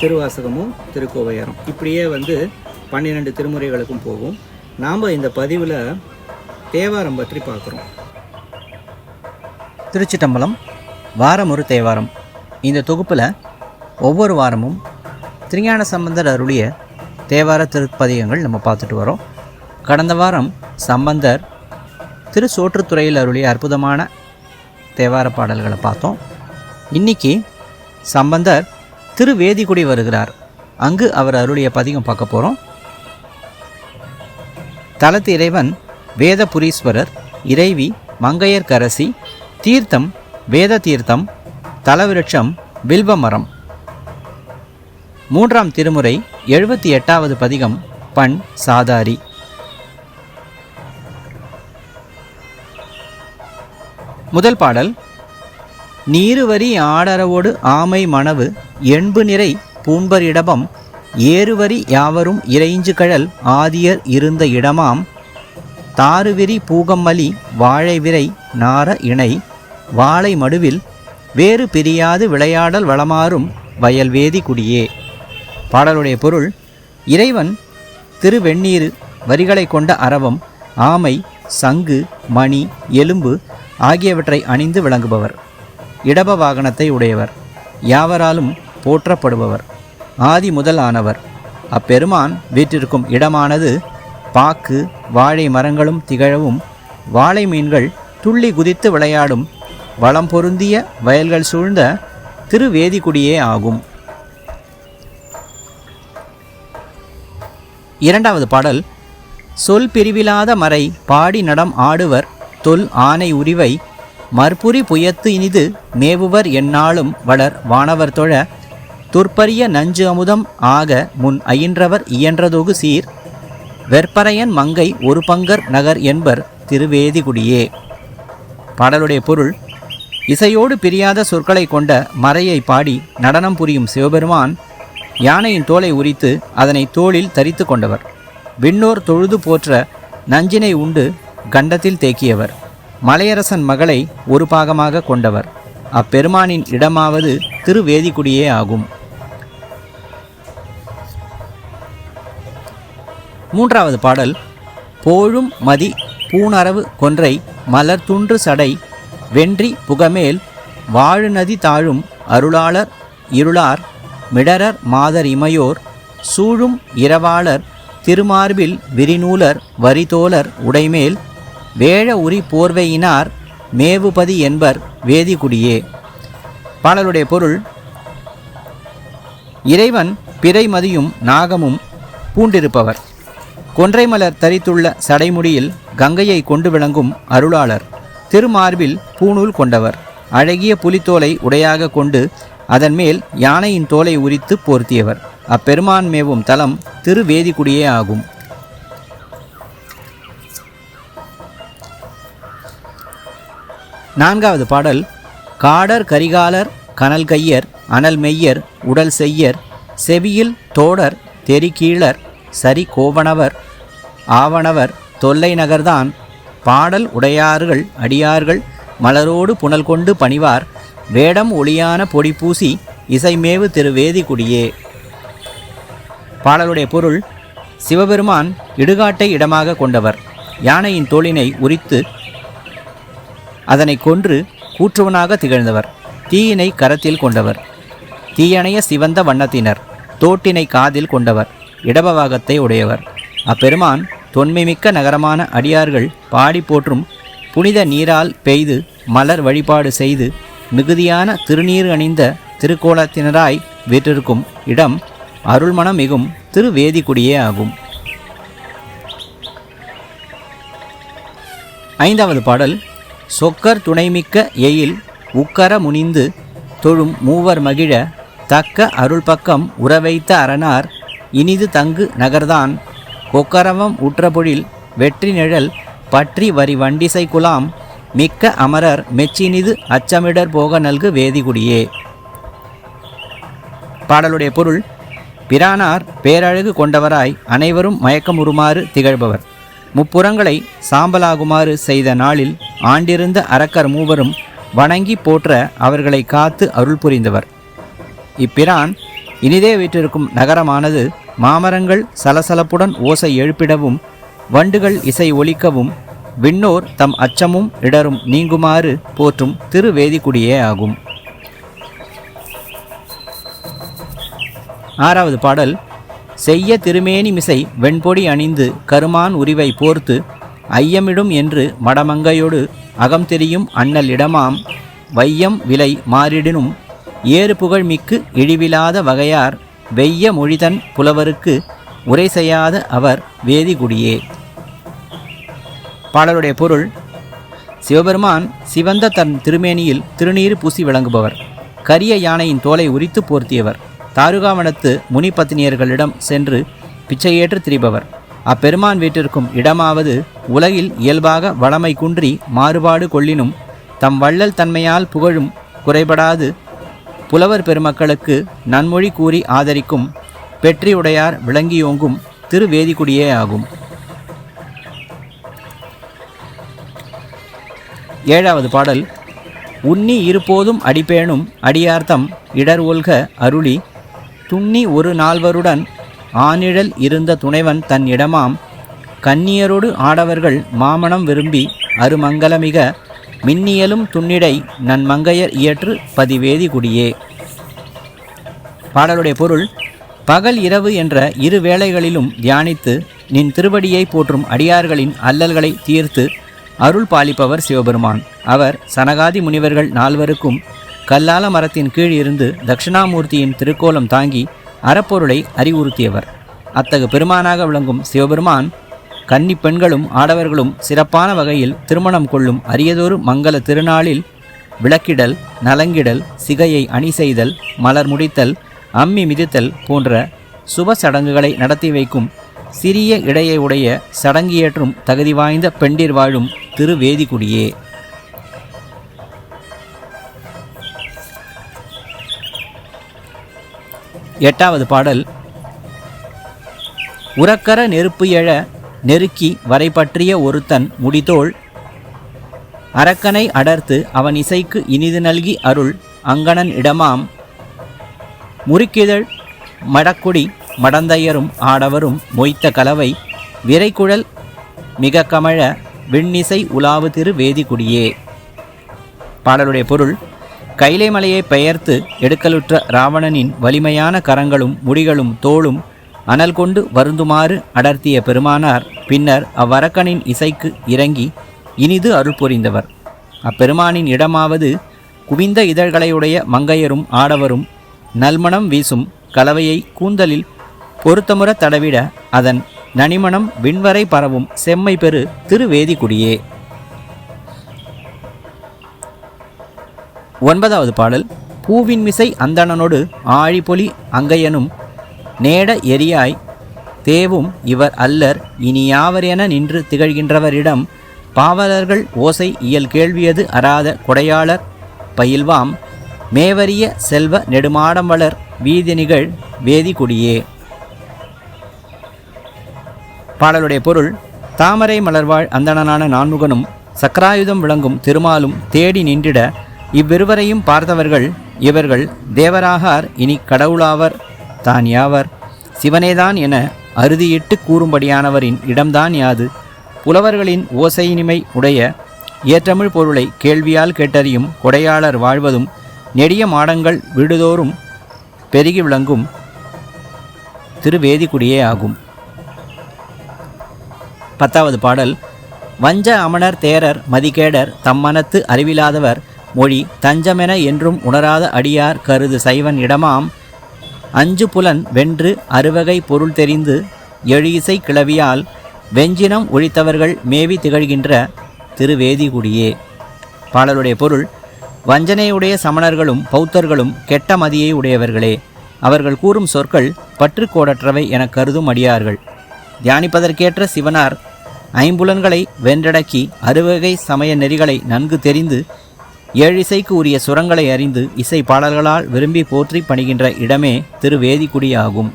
திருவாசகமும் திருக்கோவையாரம். இப்படியே வந்து பன்னிரெண்டு திருமுறைகளுக்கும் போகும். நாம் இந்த பதிவில் தேவாரம் பற்றி பார்க்குறோம். திருச்சிட்டம்பலம் வாரம் ஒரு தேவாரம். இந்த தொகுப்பில் ஒவ்வொரு வாரமும் திருஞான சம்பந்தர் அருளிய தேவார திருப்பதிகங்கள் நம்ம பார்த்துட்டு வரோம். கடந்த வாரம் சம்பந்தர் திரு சோற்றுத்துறையில் அருளிய அற்புதமான தேவார பாடல்களை பார்த்தோம். இன்னைக்கு சம்பந்தர் திருவேதிக்குடி வருகிறார். அங்கு அவர் அருளிய பதிகம் பார்க்க போகிறோம் தலத்து இறைவன் வேதபுரீஸ்வரர் இறைவி மங்கையர்கரசி தீர்த்தம் வேத தீர்த்தம் தலவிருட்சம் வில்வமரம். மூன்றாம் திருமுறை எழுபத்தி எட்டாவது பதிகம் பண் சாதாரி. முதல் பாடல் நீருவரி ஆடரவோடு ஆமை மணவு எண்பு நிறை பூம்பரிடபம் ஏறுவரி யாவரும் இறைஞ்சு கழல் ஆதியர் இருந்த இடமாம் தாருவிரி பூகம்மலி வாழை விரை நார இணை வாழை மடுவில் வேறு பிரியாது விளையாடல் வளமாறும் வயல்வேதி குடியே. பாடலுடைய பொருள் இறைவன் திருவெண்ணீரு வரிகளை கொண்ட அரவம் ஆமை சங்கு மணி எலும்பு ஆகியவற்றை அணிந்து விளங்குபவர். இடப வாகனத்தை உடையவர். யாவராலும் போற்றப்படுபவர். ஆதி முதல் ஆனவர் அப்பெருமான் வீற்றிருக்கும் இடமானது பாக்கு வாழை மரங்களும் திகழவும் வாழை மீன்கள் துள்ளி குதித்து விளையாடும் வளம் பொருந்திய வயல்கள் சூழ்ந்த திருவேதிக்குடியே ஆகும். இரண்டாவது பாடல். சொல் பிரிவிலாத மறை பாடி நடம் ஆடுவர் தொல் ஆனை உரிவை மற்புரி புயத்து இனிது மேவுவர் எந்நாளும் வளர் வானவர் தொழ துற்பரிய நஞ்சு அமுதம் ஆக முன் அயின்றவர் இயன்றதொகு சீர் வெற்பரையன் மங்கை ஒரு பங்கர் நகர் என்பர் திருவேதிகுடியே. பாடலுடைய பொருள் இசையோடு பிரியாத சொற்களை கொண்ட மறையை பாடி நடனம் புரியும் சிவபெருமான் யானையின் தோலை உரித்து அதனை தோளில் தரித்து கொண்டவர். விண்ணோர் தொழுது போற்ற நஞ்சினை உண்டு கண்டத்தில் தேக்கியவர். மலையரசன் மகளை ஒரு பாகமாக கொண்டவர். அப்பெருமானின் இடமாவது திருவேதிக்குடியே ஆகும். மூன்றாவது பாடல். போழும் மதி பூணரவு கொன்றை மலர் துன்று சடை வென்றி புகமேல் வாழு நதி தாழும் அருளாளர் இருளார் மிடரர் மாதர் இமையோர் சூழும் இரவாளர் திருமார்பில் விரிநூலர் வரிதோலர் உடைமேல் வேழ உரி போர்வையினார் மேவுபதி என்பர் வேதிகுடியே. பாடலுடைய பொருள் இறைவன் பிறைமதியும் நாகமும் பூண்டிருப்பவர். கொன்றைமலர் தரித்துள்ள சடைமுடியில் கங்கையை கொண்டு விளங்கும் அருளாளர். திருமார்பில் பூணூல் கொண்டவர். அழகிய புலித்தோலை உடையாக கொண்டு அதன் மேல் யானையின் தோலை உரித்து போர்த்தியவர். அப்பெருமான் மேவும் தலம் திருவேதிக்குடியே ஆகும். நான்காவது பாடல் காடர் கரிகாலர் கனல் கையர் அனல் மெய்யர் உடல் செய்யர் செவியில் தோடர் தெரிகீழர் சரி கோவணவர் ஆவணவர் தொல்லை நகர்தான் பாடல் உடையார்கள் அடியார்கள் மலரோடு புனல் கொண்டு பணிவார் வேடம் ஒளியான பொடி பூசி இசைமேவு திரு வேதிக்குடியே பாடலுடைய பொருள் சிவபெருமான் இடுகாட்டை இடமாக கொண்டவர் யானையின் தோளினை உரித்து அதனை கொன்று கூற்றுவனாக திகழ்ந்தவர். தீயினை கரத்தில் கொண்டவர். தீயணைய சிவந்த வண்ணத்தினர் தோட்டினை காதில் கொண்டவர் இடபவாகத்தை உடையவர். அப்பெருமான் தொன்மைமிக்க நகரமான அடியார்கள் பாடி போற்றும் புனித நீரால் பெய்து மலர் வழிபாடு செய்து மிகுதியான திருநீர் அணிந்த திருக்கோலத்தினராய் வீற்றிருக்கும் இடம் அருள்மணம் மிகும் திருவேதிக்குடியே ஆகும். ஐந்தாவது பாடல் சொக்கர் துணைமிக்க எயில் உக்கர முனிந்து தொழும் மூவர் மகிழ தக்க அருள் பக்கம் உறவைத்த அரணார் இனிது தங்கு நகர்தான். கொக்கரவம் உற்றபொழில் வெற்றி நிழல் பற்றி வரி வண்டிசை குலாம் மிக்க அமரர் மெச்சினிது அச்சமிடர் போக நல்கு வேதிகுடியே. பாடலுடைய பொருள் பிரானார் பேரழகு கொண்டவராய் அனைவரும் மயக்கமுறுமாறு திகழ்பவர். முப்புறங்களை சாம்பலாகுமாறு செய்த நாளில் ஆண்டிருந்த அரக்கர் மூவரும் வணங்கி போற்ற அவர்களை காத்து அருள் புரிந்தவர். இப்பிரான் இனிதே வீற்றிருக்கும் நகரமானது மாமரங்கள் சலசலப்புடன் ஓசை எழுப்பிடவும் வண்டுகள் இசை ஒலிக்கவும் விண்ணோர் தம் அச்சமும் இடரும் நீங்குமாறு போற்றும் திருவேதிக்குடியே ஆகும். ஆறாவது பாடல் செய்ய திருமேனி மிசை வெண்பொடி அணிந்து கருமான் உரிவை போர்த்து ஐயமிடும் என்று மடமங்கையோடு அகம் தெரியும் அண்ணல் இடமாம் வையம் விலை மாறிடினும் ஏறு புகழ் மிக்கு இழிவிலாத வகையார் வெய்ய மொழிதன் புலவருக்கு உரை செய்யாத அவர் வேதிகுடியே பாடலுடைய பொருள் சிவபெருமான் சிவந்த தன் திருமேனியில் திருநீர் பூசி விளங்குபவர் கரிய யானையின் தோலை உரித்து போர்த்தியவர். தாருகாவனத்து முனி பத்தினியர்களிடம் சென்று பிச்சையேற்று திரிபவர். அப்பெருமான் வீட்டிற்கும் இடமாவது உலகில் இயல்பாக வளமை குன்றி மாறுபாடு கொள்ளினும் தம் வள்ளல் தன்மையால் புகழும் குறைபடாது புலவர் பெருமக்களுக்கு நன்மொழி கூறி ஆதரிக்கும் பெற்றியுடையார் விளங்கியோங்கும் திருவேதிக்குடியே ஆகும். ஏழாவது பாடல். உன்னி இருப்போதும் அடிப்பேணும் அடியார்த்தம் இடர் ஒல்க அருளி துண்ணி ஒரு நால்வருடன் ஆனிழல் இருந்த துணைவன் தன் இடமாம். கன்னியரோடு ஆடவர்கள் மாமணம் விரும்பி அருமங்கலமிக மின்னியலும் துண்ணிடை நன்மங்கையர் இயற்று பதிவேதி குடியே. பாடலுடைய பொருள் பகல் இரவு என்ற இரு வேளைகளிலும் தியானித்து நின் திருவடியை போற்றும் அடியார்களின் அல்லல்களை தீர்த்து அருள் பாலிப்பவர் சிவபெருமான். அவர் சனகாதி முனிவர்கள் நால்வருக்கும் கல்லால மரத்தின் கீழ் இருந்து தட்சிணாமூர்த்தியின் திருக்கோலம் தாங்கி அறப்பொருளை அறிவுறுத்தியவர். அத்தகு பெருமானாக விளங்கும் சிவபெருமான் கன்னி பெண்களும் ஆடவர்களும் சிறப்பான வகையில் திருமணம் கொள்ளும் அரியதொரு மங்கள திருநாளில் விளக்கிடல் நலங்கிடல் சிகையை அணி செய்தல் மலர் முடித்தல் அம்மி மிதித்தல் போன்ற சுப சடங்குகளை நடத்தி வைக்கும் சிறிய இடையை உடைய சடங்கியேற்றும் தகுதி வாய்ந்த பெண்டிர் வாழும் திருவேதிக்குடியே. எட்டாவது பாடல். உறக்கர நெருப்பு எழ நெருக்கி வரை பற்றிய ஒருத்தன் முடிதோள். அரக்கனை அடர்த்து அவன் இசைக்கு இனிது நல்கி அருள். அங்கணன் இடமாம். முறுக்கிதழ் மடக்குடி மடந்தையரும் ஆடவரும் மொய்த்த கலவை. விரைக்குழல் மிக கமழ விண்ணிசை உலாவு திரு வேதிக்குடியே பாடலுடைய பொருள் கைலை மலையை பெயர்த்து எடுக்கலுற்ற ராவணனின் வலிமையான கரங்களும் முடிகளும் தோளும் அனல் கொண்டு வருந்துமாறு அடர்த்திய பெருமானார் பின்னர் அவ்வரக்கனின் இசைக்கு இறங்கி இனிது அருள் புரிந்தவர். அப்பெருமானின் இடமாவது குவிந்த இதழ்களையுடைய மங்கையரும் ஆடவரும் நல்மணம் வீசும் கலவையை கூந்தலில் பொருத்தமுற தடவிட அதன் நனிமணம் விண்வரை பரவும் செம்மை பெரு திருவேதிக்குடியே. ஒன்பதாவது பாடல். பூவின் மிசை அந்தணனோடு ஆழிபொலி அங்கையனும் நேட எரியாய் தேவும் இவர் அல்லர் இனி யாவர் என நின்று திகழ்கின்றவரிடம் பாவலர்கள் ஓசை இயல் கேள்வியது அறாத கொடையாளர் பயில்வாம் மேவரிய செல்வ நெடுமாடம் வளர் வீதி நிகழ் வேதிக்குடியே பாடலுடைய பொருள் தாமரை மலர்வாழ் அந்தணனான நான்முகனும் சக்கராயுதம் விளங்கும் திருமாலும் தேடி நின்றிட இவ்விருவரையும் பார்த்தவர்கள் இவர்கள் தேவராகார் இனி கடவுளாவர் தான் யாவர்? சிவனேதான் என அறுதியிட்டு கூறும்படியானவரின் இடம்தான் யாது? புலவர்களின் ஓசையினிமை உடைய ஏற்றமிழ் பொருளை கேள்வியால் கேட்டறியும் கொடையாளர் வாழ்வதும் நெடிய மாடங்கள் வீடுதோறும் பெருகி விளங்கும் திருவேதிக்குடியே ஆகும். பத்தாவது பாடல். வஞ்ச அமணர் தேரர் மதிகேடர் தம்மனத்து அறிவிலாதவர் மொழி தஞ்சமென என்றும் உணராத அடியார் கருது சைவன் இடமாம். அஞ்சு புலன் வென்று அறுவகை பொருள் தெரிந்து எழிசை கிளவியால் வெஞ்சினம் ஒழித்தவர்கள் மேவி திகழ்கின்ற திருவேதிகுடியே. பாடலுடைய பொருள் வஞ்சனையுடைய சமணர்களும் பௌத்தர்களும் கெட்ட மதியை உடையவர்களே. அவர்கள் கூறும் சொற்கள் பற்றுக்கோடற்றவை என கருதும் அடியார்கள். தியானிப்பதற்கேற்ற சிவனார் ஐம்புலன்களை வென்றடக்கி அறுவகை சமய நெறிகளை நன்கு தெரிந்து ஏழிசைக்கு உரிய சுரங்களை அறிந்து இசை பாடல்களால் விரும்பி போற்றி பணிகின்ற இடமே திருவேதிக்குடி ஆகும்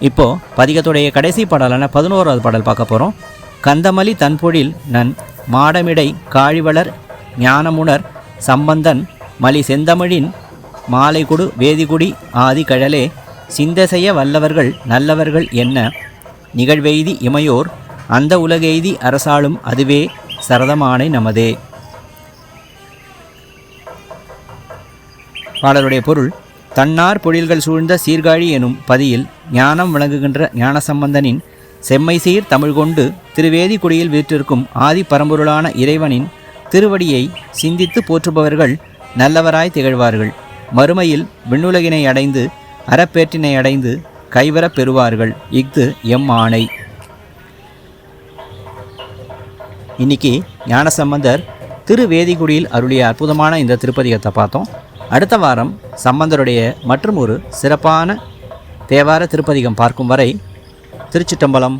இப்போ பதிகத்துடைய கடைசி பாடலான பதினோராவது பாடல் பார்க்க போகிறோம் கந்தமலி தன்பொழில் நன் மாடமிடை காழிவளர் ஞானமுணர் சம்பந்தன் மலி செந்தமிழின் மாலைகுடு வேதிகுடி ஆதி கழலே சிந்தசெய்ய வல்லவர்கள் நல்லவர்கள் என்ன? நிகழ்வெய்தி இமையோர் அந்த உலகெய்தி அரசாளும் அதுவே சரதமானை நமதே. பாடலுடைய பொருள் தன்னார் பொழில்கள் சூழ்ந்த சீர்காழி எனும் பதியில் ஞானம் விளங்குகின்ற ஞானசம்பந்தனின் செம்மை சீர் தமிழ் கொண்டு திருவேதிக்குடியில் வீற்றிருக்கும் ஆதி பரம்பொருளான இறைவனின் திருவடியை சிந்தித்து போற்றுபவர்கள் நல்லவராய் திகழ்வார்கள். மறுமையில் விண்ணுலகினை அடைந்து அறப்பேற்றினை அடைந்து கைவரப் பெறுவார்கள். இஃது எம் ஆணை. இன்னைக்கு ஞானசம்பந்தர் திருவேதிகுடியில் அருளிய அற்புதமான இந்த திருப்பதிகத்தை பார்த்தோம். அடுத்த வாரம் சம்பந்தருடைய மற்றும் ஒரு சிறப்பான தேவார திருப்பதிகம் பார்க்கும் வரை திருச்சிட்டம்பலம்